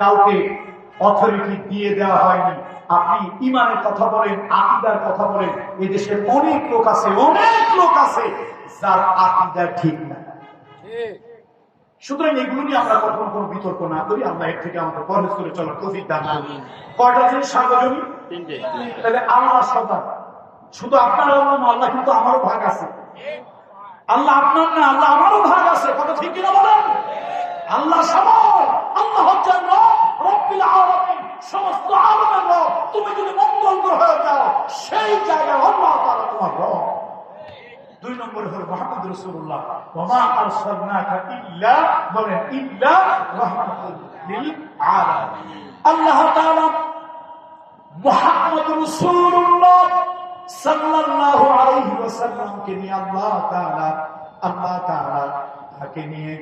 কাউকে অথরিটি দিয়ে দেওয়া হয়নি। আপনি ইমানের কথা বলেন আকিদার কথা বলেন এই দেশে অনেক লোক আছে অনেক লোক আছে যার আকিদা ঠিক না। সুতরাং এগুলো নিয়ে আমরা কখনো কোনো বিতর্ক না করি আমরা এর থেকে আমাদের পরহেজ করে চলার তৌফিক দান কয়টা জিনিস সার্বজনীন তাহলে আল্লাহ সদা শুধু আপনার আল্লাহ না, আল্লাহ কিন্তু আমারও ভাগ আছে। আল্লাহ আপনার না আল্লাহ আমারও ভাগ আছে। কথা ঠিক কিনা বলেন? আল্লাহ সবার আল্লাহ হচ্ছেন রব, রব্বিল আলামিন সমস্ত আলমের রব তুমি যদি মঙ্গল গ্রহে যাও সেই জায়গায় আল্লাহ তাআলা তোমার রব। দুই নম্বরে হলো মোহাম্মদ রসুল্লাহ ওমা আরসালনাকা ইল্লা বলেন ইল্লা রাহমাতাল লিল আলামিন। আল্লাহ তাআলা মোহাম্মদ রসুল্লাহ সাল্লাল্লাহু আলাইহি ওয়াসাল্লামকে নিয়ে আল্লাহ তাআলা আল্লাহ তাআলা তাকে নিয়ে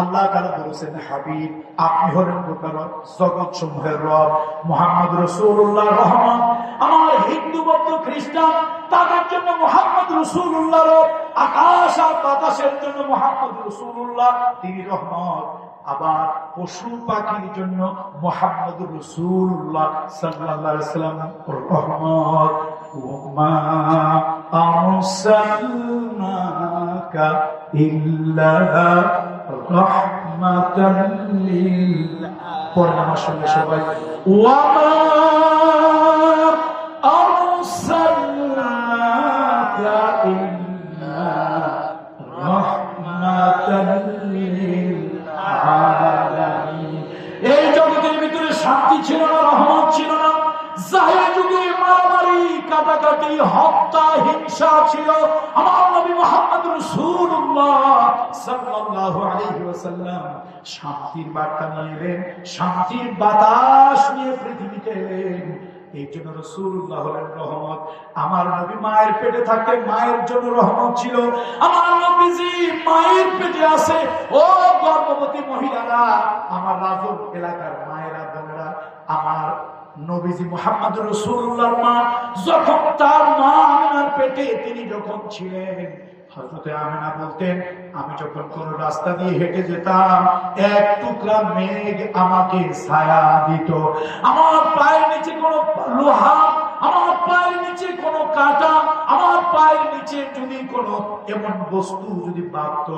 আল্লাহ তাআলা বলেছেন, হাবিব, আপনি হলেন গোটা জগৎ সমূহের রব। মোহাম্মদ রসুল্লাহ রহমান আমার হিন্দু বৌদ্ধ খ্রিস্টান, তাদের জন্য মোহাম্মদ রসুল্লাহ রব। আকাশ আর বাতাসের জন্য মোহাম্মদ রসুল্লাহ তিনি রহমত। আবার পশু পাখির জন্য মোহাম্মদ রসুল্লাহ সাল্লাম রহমত। ওমা আরসালনাকা ইল্লা এই জগতের ভিতরে শান্তি ছিল না রহমত ছিল না। শান্তির বার্তা নিয়ে এলেন, শান্তির বাতাস নিয়ে পৃথিবীতে এলেন। এই জন্য রসুল্লাহ হলেন রহমত। আমার নবী মায়ের পেটে থাকতে মায়ের জন্য রহমত ছিল। আমার নবীজি মায়ের পেটে আছে। ও গর্ভবতী মহিলারা, আমার রাজব এলাকার মায়েরা, বোনেরা, আমার নবীজি মোহাম্মদ রসুল্লাহর মা যখন তার মা আমিনার পেটে তিনি যখন ছিলেন হজরতে আমেনা বলতেন, আমি যখন কোন রাস্তা দিয়ে হেঁটে যেতাম, এক টুকরা মেঘ আমাকে ছায়া দিত। আমার পায়ের নিচে কোনো লোহা, আমার পায়ের নিচে কোনো কাটা নিচে যদি কোনো এমন বস্তু যদি বাঁধত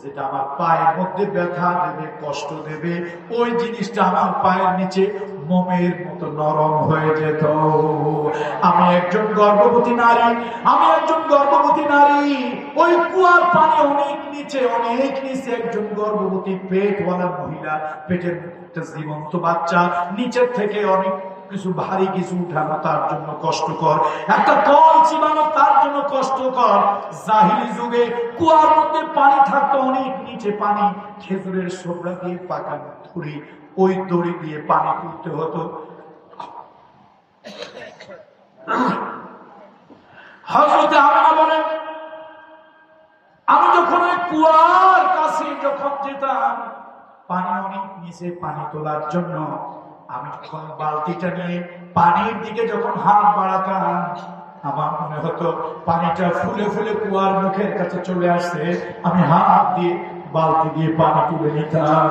যেটা আমার পায়ের মধ্যে ব্যথা দেবে, কষ্ট দেবে, ওই জিনিসটা আমার পায়ের নিচে মোমের মতো নরম হয়ে যেত। আমি একজন গর্ভবতী নারী, আমি একজন গর্ভবতী নারী, ওই কুয়ার পানি অনেক নিচে অনেক নিচে একজন গর্ভবতী পেটওয়ালা মহিলা, পেটের একটা জীবন্ত বাচ্চা, নিচের থেকে অনেক কিছু ভারী কিছু উঠানো তার জন্য কষ্টকর। একটা কল চিবানো তার জন্য কষ্টকর। জাহিলি যুগে কুয়ার মধ্যে পানি থাকতো, অনেক নিচে পানি। খেজুরের সোবরা দিয়ে পাকানো দড়ি ওই দড়ি দিয়ে পানি তুলতে হতো। আমি যখন ওই কুয়ার কাছে যখন যেতাম, পানি অনেক নিচে পানি তোলার জন্য আমি যখন বালতিটা নিয়ে পানির দিকে যখন হাত বাড়াতাম, আমার মনে হতো পানিটা ফুলে ফুলে কুয়ার মুখের কাছে চলে আসছে আমি হাত দিয়ে বালতি দিয়ে পানি তুলে নিতাম।